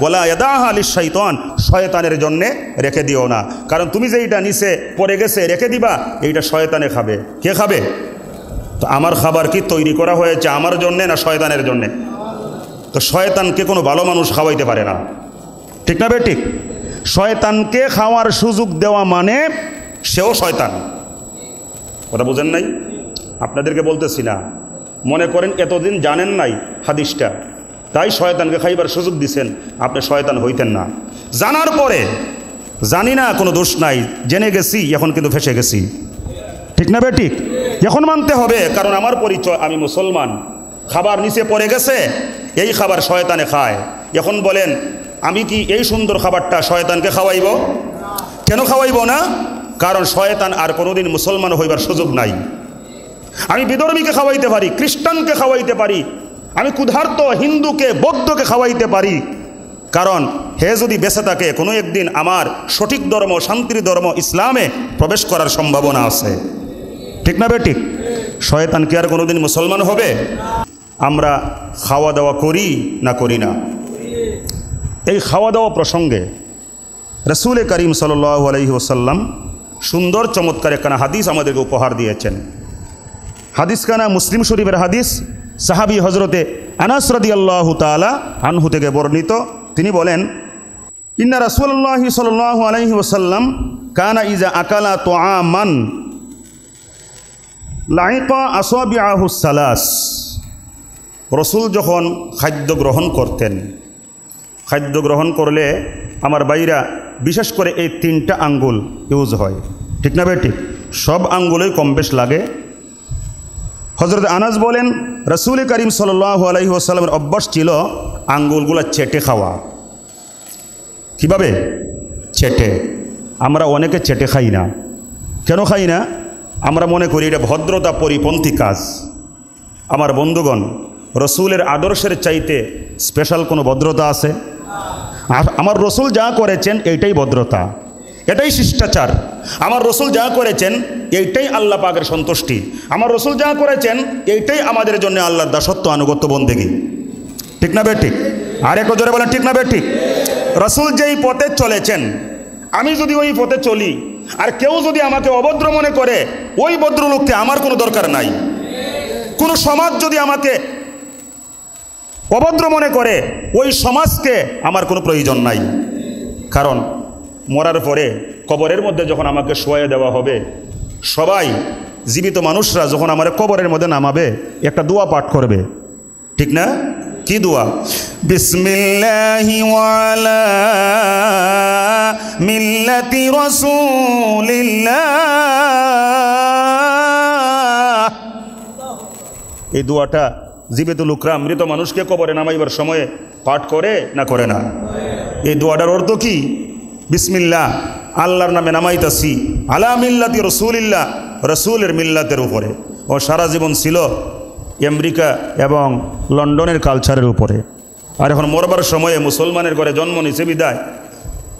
বলা এদাহা আলি শৈতান শয়তানের জন্যে রেখে দিও না। কারণ তুমি যে এইটা নিচে পড়ে গেছে, রেখে দিবা, এইটা শয়তানে খাবে। কে খাবে? তো আমার খাবার কি তৈরি করা হয়েছে আমার জন্যে না শয়তানের জন্যে? তো শয়তানকে কোনো ভালো মানুষ খাওয়াইতে পারে না। ঠিক না বে ঠিক? শয়তানকে খাওয়ার সুযোগ দেওয়া মানে সেও শয়তান। কথা বুঝেন নাই? আপনাদেরকে বলতেছি না। মনে করেন এতদিন জানেন নাই হাদিসটা। তাই শয়তানকে খাইবার সুযোগ দিছেন। আপনি শয়তান হইতেন না। জানার পরে জানি না, কোনো দোষ নাই। জেনে গেছি, এখন কিন্তু ফেসে গেছি। ঠিক না বে, ঠিক? এখন মানতে হবে, কারণ আমার পরিচয়, আমি মুসলমান। খাবার নিচে পড়ে গেছে, এই খাবার শয়তানে খায়। এখন বলেন, আমি কি এই সুন্দর খাবারটা শয়তানকে খাওয়াইব? কেন খাওয়াইব না? কারণ শয়তান আর কোনোদিন মুসলমান হইবার সুযোগ নাই। আমি বিধর্মীকে খাওয়াইতে পারি, খ্রিস্টানকে খাওয়াইতে পারি আমি ক্ষুধার্ত হিন্দুকে, বৌদ্ধকে খাওয়াইতে পারি। কারণ হে যদি বেঁচে থাকে, কোনো একদিন আমার সঠিক ধর্ম, শান্তির ধর্ম ইসলামে প্রবেশ করার সম্ভাবনা আছে। ঠিক না বেঠিক শয়তান কি আর কোনোদিন মুসলমান হবে? আমরা খাওয়া দাওয়া করি না করি না। এই খাওয়া দাওয়া প্রসঙ্গে রসুল করিম সাল্লাহ আলহি ওসাল্লাম সুন্দর, চমৎকার একখানা হাদিস আমাদেরকে উপহার দিয়েছেন। হাদিস কানা মুসলিম শরীফের হাদিস। সাহাবি হজরতে আনাস রদি আল্লাহ তালা আনহু থেকে বর্ণিত। তিনি বলেন, ইন্না রাসুল্লাহি সাল আলহি ওসাল্লাম কানা ইজা আকালা তো আমান লাইকা আসবি আহুসালাস রসুল যখন খাদ্য গ্রহণ করতেন, খাদ্য গ্রহণ করলে আমার বাইরা বিশেষ করে এই তিনটা আঙ্গুল ইউজ হয়। ঠিক না ঠিক। সব আঙ্গুলই কম বেশ লাগে। হজরত আনাজ বলেন রসুল করিম সাল্লাহ আলহি আসাল্লামের অভ্যাস ছিল আঙ্গুলগুলো চেটে খাওয়া। কীভাবে? চেটে। আমরা অনেকে চেটে খাই না। কেন খাই না? আমরা মনে করি এটা ভদ্রতা পরিপন্থী কাজ। আমার বন্ধুগণ, রসুলের আদর্শের চাইতে স্পেশাল কোনো ভদ্রতা আছে? আর আমার রসুল যা করেছেন, এইটাই ভদ্রতা। এটাই শিষ্টাচার। আমার রসুল যা করেছেন, এইটাই আল্লাহ পাকের সন্তুষ্টি। আমার রসুল যা করেছেন, এইটাই আমাদের জন্য আল্লাহর দাসত্ব, আনুগত্য, বন্দেগী। ঠিক না বে ঠিক? আর একটু জোরে বলেন, ঠিক না বে ঠিক? রসুল যেই পথে চলেছেন, আমি যদি ওই পথে চলি, আর কেউ যদি আমাকে অভদ্র মনে করে, ওই ভদ্রলোককে আমার কোনো দরকার নাই। কোনো সমাজ যদি আমাকে অভদ্র মনে করে, ওই সমাজকে আমার কোনো প্রয়োজন নাই। কারণ মরার পরে কবরের মধ্যে যখন আমাকে শোয়ে দেওয়া হবে, সবাই জীবিত মানুষরা যখন আমার কবরের মধ্যে নামাবে, একটা দোয়া পাঠ করবে। ঠিক না? কি দোয়া? এই দোয়াটা জীবিত লোকরা মৃত মানুষকে কবরে নামাইবার সময়ে পাঠ করে না করে না? এই দোয়াটার অর্থ কি? বিসমিল্লা আল্লাহর নামে নামাইতাসি আলা মিল্লাতি রসুলিল্লাহ, রসুলের মিল্লাতের উপরে। ও সারা জীবন ছিল আমেরিকা এবং লন্ডনের কালচারের উপরে। আর এখন মরবার সময়ে মুসলমানের ঘরে জন্ম নিচে বিদায়।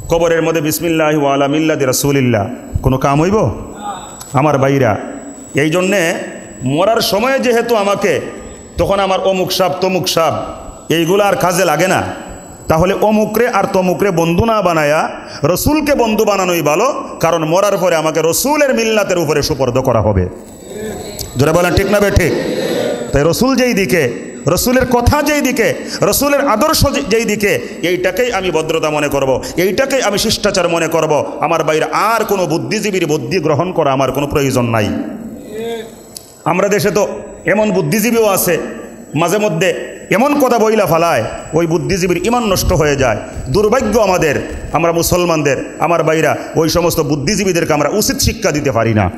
কবরের মধ্যে বিসমিল্লাহ আলা মিল্লাতি রসুলিল্লাহ। কোনো কাম হইব? আমার বাইরা এই জন্যে মরার সময়ে যেহেতু আমাকে, তখন আমার অমুক সাপ, তমুক সাপ, এইগুলো আর কাজে লাগে না। তাহলে অমুকরে আর তমুকরে বন্ধু না বানায়া রসুলকে বন্ধু বানানোই ভালো, কারণ মরার পরে আমাকে রসুলের মিল্লাতের উপরে সুপর্দ করা হবে যারা বলেন, ঠিক না বে, ঠিক তাই রসুল যেই দিকে, রসুলের কথা যেই দিকে, রসুলের আদর্শ যেই দিকে, এইটাকেই আমি ভদ্রতা মনে করব। এইটাকেই আমি শিষ্টাচার মনে করব। আমার বাইরে আর কোনো বুদ্ধিজীবীর বুদ্ধি গ্রহণ করা আমার কোনো প্রয়োজন নাই আমরা দেশে তো এমন বুদ্ধিজীবীও আছে, মাঝে মধ্যে এমন কথা বইলা ফালায়, ওই বুদ্ধিজীবীর ইমান নষ্ট হয়ে যায়। দুর্ভাগ্য আমাদের, আমরা মুসলমানদের, আমার বাইরা ওই সমস্ত বুদ্ধিজীবীদেরকে আমরা উচিত শিক্ষা দিতে পারি না।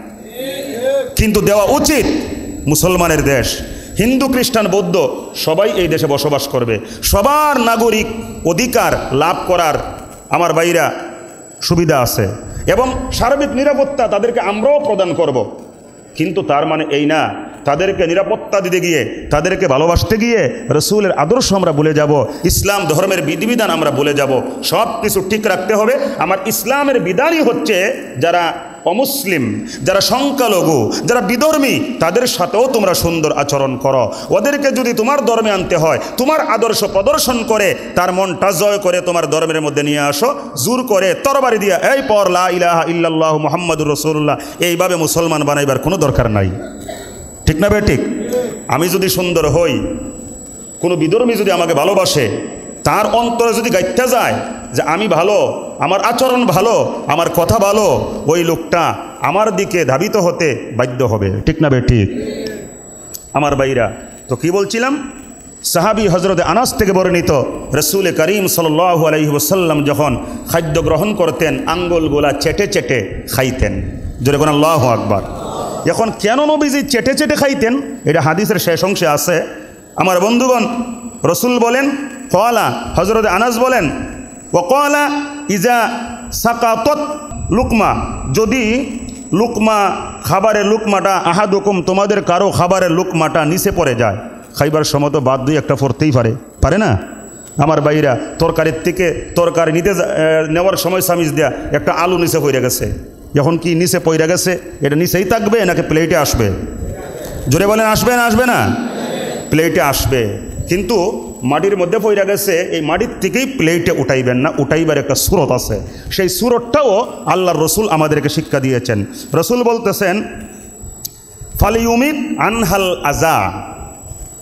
কিন্তু দেওয়া উচিত মুসলমানের দেশ। হিন্দু, খ্রিস্টান, বৌদ্ধ, সবাই এই দেশে বসবাস করবে। সবার নাগরিক অধিকার লাভ করার আমার বাইরা সুবিধা আছে। এবং সার্বিক নিরাপত্তা তাদেরকে আমরাও প্রদান করব। কিন্তু তার মানে এই না তাদেরকে নিরাপত্তা দিতে গিয়ে, তাদেরকে ভালোবাসতে গিয়ে রসুলের আদর্শ আমরা বলে যাব, ইসলাম ধর্মের বিধিবিধান আমরা বলে যাব। সব কিছু ঠিক রাখতে হবে। আমার ইসলামের বিধানই হচ্ছে যারা অমুসলিম, যারা সংখ্যালঘু, যারা বিধর্মী, তাদের সাথেও তোমরা সুন্দর আচরণ করো। ওদেরকে যদি তোমার ধর্মে আনতে হয়, তোমার আদর্শ প্রদর্শন করে, তার মনটা জয় করে তোমার ধর্মের মধ্যে নিয়ে আসো, জোর করে তরবারি দিয়া, এই পর লা ইলাহা ইল্লাল্লাহ মুহাম্মাদুর রসুল্লাহ এইভাবে মুসলমান বানাইবার কোনো দরকার নাই। ঠিক না ঠিক? আমি যদি সুন্দর হই, কোনো বিধর্মী যদি আমাকে ভালোবাসে, তার অন্তরে যদি গাইতে যায় যে আমি ভালো, আমার আচরণ ভালো, আমার কথা ভালো, ওই লোকটা আমার দিকে ধাবিত হতে বাধ্য হবে। ঠিক না ঠিক? আমার বাইরা তো কি বলছিলাম? সাহাবি হজরত আনাস থেকে বর্ণিত রসুল করিম সাল্লাহ আলহিবসাল্লাম যখন খাদ্য গ্রহণ করতেন আঙ্গুলগুলা চেটে চেটে খাইতেন। জোরে কোন আল্লাহ আকবার। এখন কেন নবীজি চেটে চেটে খাইতেন? এটা হাদিসের শেষ অংশে আছে। আমার বন্ধুগণ, রসুল বলেন কলা হজরত আনাস বলেন ও কলা ইজা সাকাতত লুকমা। যদি লুকমা, খাবারের লুকমাটা আহাদুকুম, তোমাদের কারও খাবারের লুকমাটা নিচে পড়ে যায়, খাইবার সময় তো বাদ দুই একটা পড়তেই পারে। পারে না? আমার বাইরা তরকারির থেকে তরকারি নিতে নেওয়ার সময় সামিজ দেয়া, একটা আলু নিচে পড়ে গেছে। যখন কি নিচে পড়ে গেছে, এটা নিচেই থাকবে নাকি প্লেটে আসবে? জোরে বলেন, আসবে না আসবে না? প্লেটে আসবে। কিন্তু মাটির মধ্যে পইরা গেছে, এই মাটির থেকেই প্লেটে উঠাইবেন না, উঠাইবার একটা সুরত আছে। সেই সুরতটাও আল্লাহর রসুল আমাদেরকে শিক্ষা দিয়েছেন। রসুল বলতেছেন ফালিউমিদ আনহাল আজা।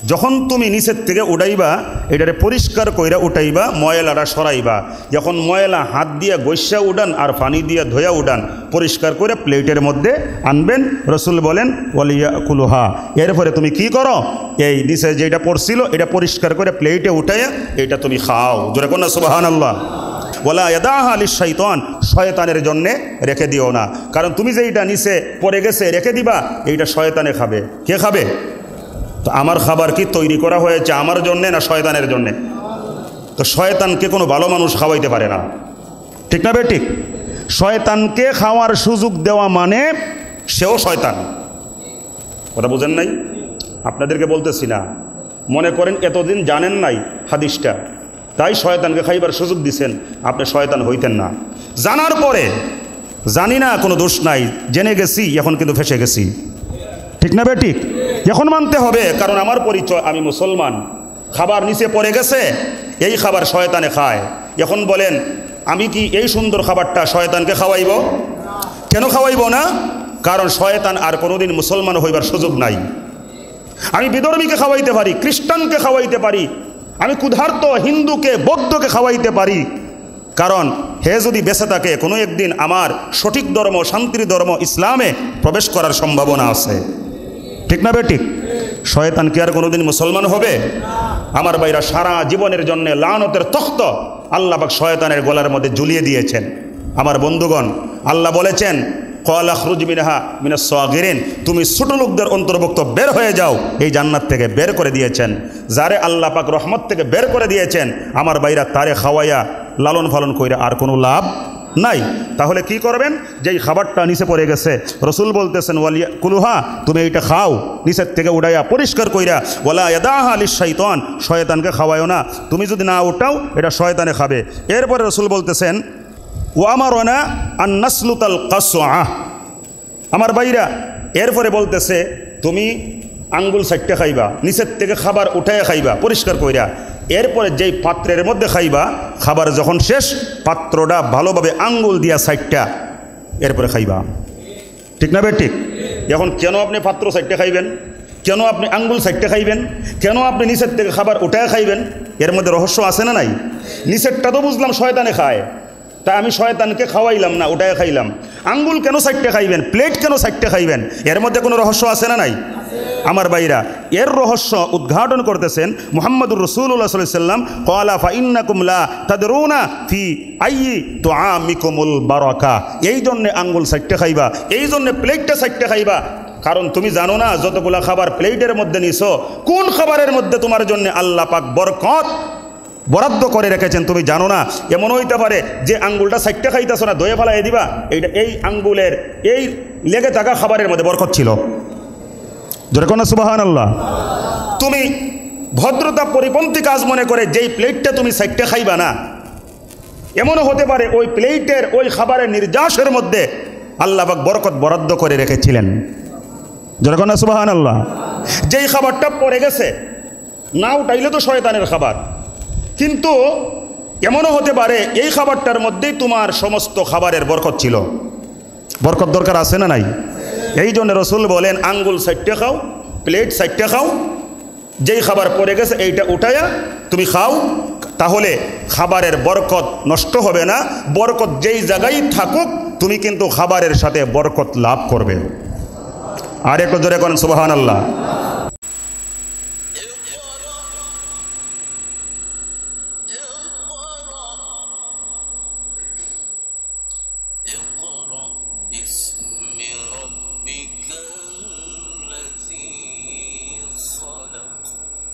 যখন তুমি নিচের থেকে উঠাইবা, এটারে পরিষ্কার কইরা উঠাইবা ময়লাটা সরাইবা। যখন ময়লা হাত দিয়ে গৈসা উডান আর পানি দিয়ে ধোয়া উডান পরিষ্কার করে প্লেটের মধ্যে আনবেন। রসুল বলেন ওলিয়া কুলুহা। এরপরে তুমি কি করো? এই নিচে যেটা পড়ছিল, এটা পরিষ্কার করে প্লেটে উঠাইয়া, এটা তুমি খাও। জোরে কোন সুবাহান আল্লাহ ওলা এদাহ আলী শৈতান শয়তানের জন্যে রেখে দিও না। কারণ তুমি যে এইটা নিচে পড়ে গেছে, রেখে দিবা, এইটা শয়তানে খাবে। কে খাবে? তো আমার খাবার কি তৈরি করা হয়েছে আমার জন্যে না শয়তানের জন্যে? তো শয়তানকে কোনো ভালো মানুষ খাওয়াইতে পারে না। ঠিক না বে ঠিক? শয়তানকে খাওয়ার সুযোগ দেওয়া মানে সেও শয়তান। কথা বুঝেন নাই? আপনাদেরকে বলতেছি না। মনে করেন এতদিন জানেন নাই হাদিসটা। তাই শয়তানকে খাইবার সুযোগ দিছেন, আপনি শয়তান হইতেন না। জানার পরে, জানি না, কোনো দোষ নাই। জেনে গেছি, এখন কিন্তু ফেসে গেছি। ঠিক না বে ঠিক? এখন মানতে হবে, কারণ আমার পরিচয়, আমি মুসলমান। খাবার নিচে পড়ে গেছে, এই খাবার শয়তানে খায়। এখন বলেন, আমি কি এই সুন্দর খাবারটা শয়তানকে খাওয়াইব? কেন খাওয়াইব না? কারণ শয়তান আর কোনোদিন মুসলমান হইবার সুযোগ নাই। আমি বিধর্মীকে খাওয়াইতে পারি, খ্রিস্টানকে খাওয়াইতে পারি, আমি ক্ষুধার্ত হিন্দুকে, বৌদ্ধকে খাওয়াইতে পারি। কারণ হে যদি বেঁচে থাকে, কোনো একদিন আমার সঠিক ধর্ম, শান্তির ধর্ম ইসলামে প্রবেশ করার সম্ভাবনা আছে। ঠিক না বে ঠিক? শয়তান কি আর কোনোদিন মুসলমান হবে? আমার বাইরা সারা জীবনের জন্য লানতের তখ্ত আল্লাহ পাক শয়তানের গলার মধ্যে ঝুলিয়ে দিয়েছেন। আমার বন্ধুগণ, আল্লাহ বলেছেন, কলা খরুজ মিনহা মিনা সোয়াগিরিন তুমি ছোট লোকদের অন্তর্ভুক্ত বের হয়ে যাও, এই জান্নাত থেকে বের করে দিয়েছেন। যারে আল্লাহ পাক রহমত থেকে বের করে দিয়েছেন, আমার বাইরা তারে খাওয়াইয়া লালন পালন কইরা আর কোনো লাভ নাই। তাহলে কি করবেন? যেই খাবারটা নিচে পড়ে গেছে, রসুল বলতেছেন, ওয়ালিয়া, কুলুহা, তুমি এইটা খাও। নিচের থেকে উঠাইয়া পরিষ্কার কইরা ওলা এদাহ আলি শৈতান শয়তানকে খাওয়ায়ও না। তুমি যদি না উঠাও, এটা শয়তানে খাবে। এরপরে রসুল বলতেছেন ও আমার ওয়ামারনা আন্নাসলুতাল কাসআ আমার বাইরা এরপরে বলতেছে, তুমি আঙ্গুল সাইটটা খাইবা, নিচের থেকে খাবার উঠাইয়া খাইবা, পরিষ্কার কইরা। এরপরে যেই পাত্রের মধ্যে খাইবা, খাবার যখন শেষ, পাত্রটা ভালোভাবে আঙ্গুল দিয়া সাইটটা এরপরে খাইবা। ঠিক না বে ঠিক। এখন কেন আপনি পাত্র সাইডটা খাইবেন? কেন আপনি আঙ্গুল সাইডটা খাইবেন? কেন আপনি নিচের থেকে খাবার উঠায় খাইবেন? এর মধ্যে রহস্য আছে না নাই? নিচেরটা তো বুঝলাম শয়তানে খায়। তা আমি শয়তানকে খাওয়াইলাম না ওটাই খাইলাম। আঙ্গুল কেন সাইডটা খাইবেন? প্লেট কেন সাইডটা খাইবেন? এর মধ্যে কোনো রহস্য আছে না নাই? আমার বাইরা এর রহস্য উদ্ঘাটন করতেছেন মোহাম্মদুর রসুল্লাহ সাল্লাম কলা ফা ইন্নাকুমলা তাদেরুনা ফি আইয়ি তো বারাকা। এই জন্যে আঙ্গুল সাইডটা খাইবা, এই জন্যে প্লেটটা সাইডটা খাইবা। কারণ তুমি জানো না, যতগুলা খাবার প্লেটের মধ্যে নিছো, কোন খাবারের মধ্যে তোমার জন্য আল্লাহ পাক বরকত বরাদ্দ করে রেখেছেন তুমি জানো না? এমন হইতে পারে যে আঙ্গুলটা সাইডটা খাইতেছো না দয়ে ফেলাই দিবা। এইটা এই আঙ্গুলের, এই লেগে থাকা খাবারের মধ্যে বরকত ছিল। জোরে কোন সুবাহান আল্লাহ তুমি ভদ্রতা পরিপন্থী কাজ মনে করে যেই প্লেটটা তুমি সাইডটা খাইবা না, এমনও হতে পারে ওই প্লেটের ওই খাবারের নির্যাসের মধ্যে আল্লাহবাক বরকত বরাদ্দ করে রেখেছিলেন। যেরকম সুবাহান আল্লাহ যেই খাবারটা পড়ে গেছে, না উঠাইলে তো শয়তানের খাবার। কিন্তু এমনও হতে পারে এই খাবারটার মধ্যেই তোমার সমস্ত খাবারের বরকত ছিল। বরকত দরকার আছে না নাই? এই জন্য রসুল বলেন, আঙ্গুল সাইটটা খাও, প্লেট সাইটটা খাও, যেই খাবার পড়ে গেছে এইটা উঠায়া তুমি খাও, তাহলে খাবারের বরকত নষ্ট হবে না, বরকত যেই জায়গায় থাকুক, তুমি কিন্তু খাবারের সাথে বরকত লাভ করবে। আর একটু জোরে করেন সুবাহান আল্লাহ